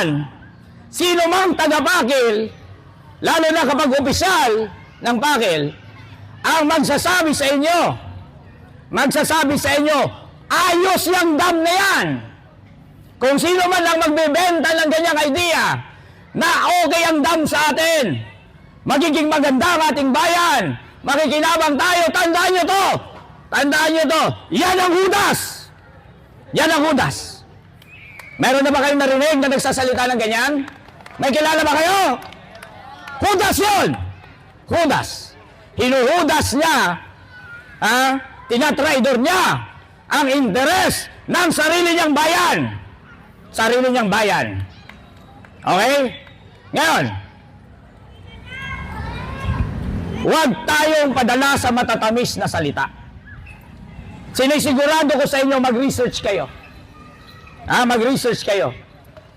yan, sino mang taga-pakil, lalo na kapag opisyal ng pakil, ang magsasabi sa inyo, magsasabi sa inyo, ayos yung dam na yan. Kung sino man ang magbebenta ng ganyang idea na okay ang dam sa atin, magiging maganda ang ating bayan, makikinabang tayo, tandaan nyo to, tandaan nyo to, yan ang hudas. Yan ang hudas. Meron na ba kayong narinig na nagsasalita ng ganyan? May kilala ba kayo? Hudas yun! Hudas. Hinuhudas niya, ah, tinatraidor niya ang interes ng sarili niyang bayan. Sarili niyang bayan. Okay? Ngayon, huwag tayong padala sa matatamis na salita. Sinisigurado ko sa inyo mag-research kayo. Ah, mag-research kayo.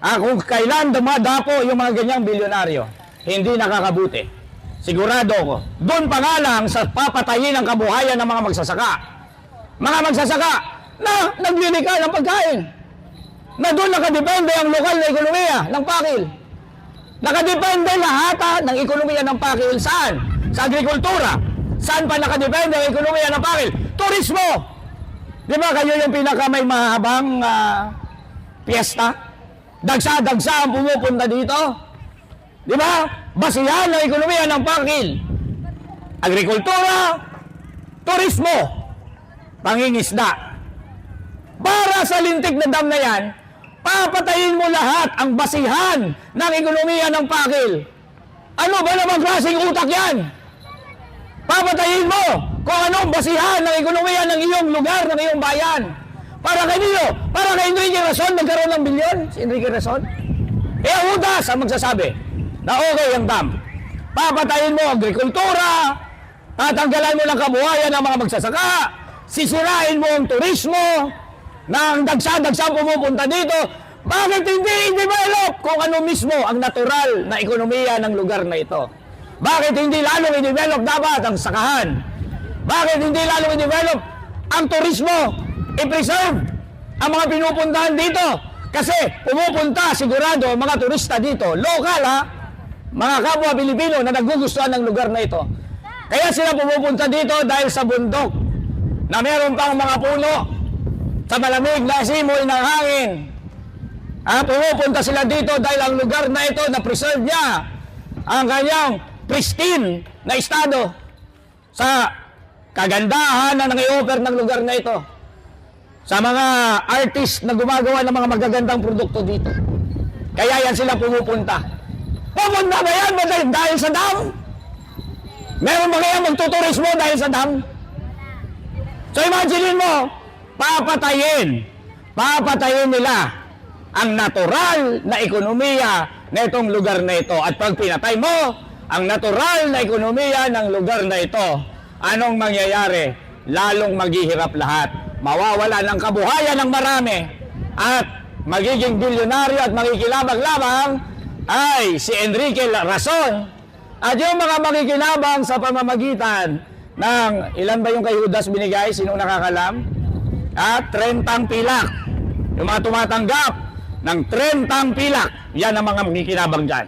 Ah, kung kailan dumadapo yung mga ganyang bilyonaryo, hindi nakakabuti. Sigurado ko. Doon pa nga lang sa papatayin ang kabuhayan ng mga magsasaka. Mga magsasaka na naglilika ng pagkain. Na doon nakadepende ang lokal na ekonomiya ng pakil. Nakadepende lahat ah, ng ekonomiya ng pakil. Saan? Sa agrikultura. Saan pa nakadepende ang ekonomiya ng pakil? Turismo. Di ba kayo yung pinaka may mahabang ah, piyesta? Dagsa-dagsa ang pumupunta dito. Di ba? Basihan ng ekonomiya ng pakil. Agrikultura, turismo, pangingisda. Para sa lintik na dam na yan, papatayin mo lahat ang basihan ng ekonomiya ng pakil. Ano ba namang klaseng utak yan? Papatayin mo kung anong basihan ng ekonomiya ng iyong lugar, ng iyong bayan. Para kanino? Para kay Enrique Rason nagkaroon ng bilyon? Si Enrique Rason? Eh, ang udas ang magsasabi na okay ang dam. Papatayin mo agrikultura, tatanggalan mo ng kabuhayan ng mga magsasaka, sisirain mo ang turismo, na ang dagsa-dagsa pumupunta dito, bakit hindi i-develop kung ano mismo ang natural na ekonomiya ng lugar na ito? Bakit hindi lalong i-develop dapat ang sakahan? Bakit hindi lalong i-develop ang turismo? I-preserve ang mga pinupuntahan dito. Kasi pumupunta sigurado mga turista dito, local ha, mga kapwa Pilipino na nagugustuhan ng lugar na ito. Kaya sila pumupunta dito dahil sa bundok na meron pang mga puno sa malamig na simoy ng hangin. Ah, pumupunta sila dito dahil ang lugar na ito na preserve niya ang kanyang pristine na estado sa kagandahan na nang-i-offer ng lugar na ito sa mga artist na gumagawa ng mga magagandang produkto dito. Kaya yan sila pumupunta. Pupunta ba yan ba dahil, dahil sa dam? Meron ba kaya magtuturismo dahil sa dam? So imagine mo, papatayin, papatayin nila ang natural na ekonomiya na itong lugar na ito. At pag pinatay mo ang natural na ekonomiya ng lugar na ito, anong mangyayari? Lalong maghihirap lahat. Mawawala ng kabuhayan ng marami at magiging bilyonaryo at makikilabang-labang ay si Enrique Rason at yung mga makikinabang sa pamamagitan ng ilan ba yung kay Judas binigay? Sino nakakalam? At 30 pilak. Yung mga tumatanggap ng 30 pilak, yan ang mga makikinabang dyan.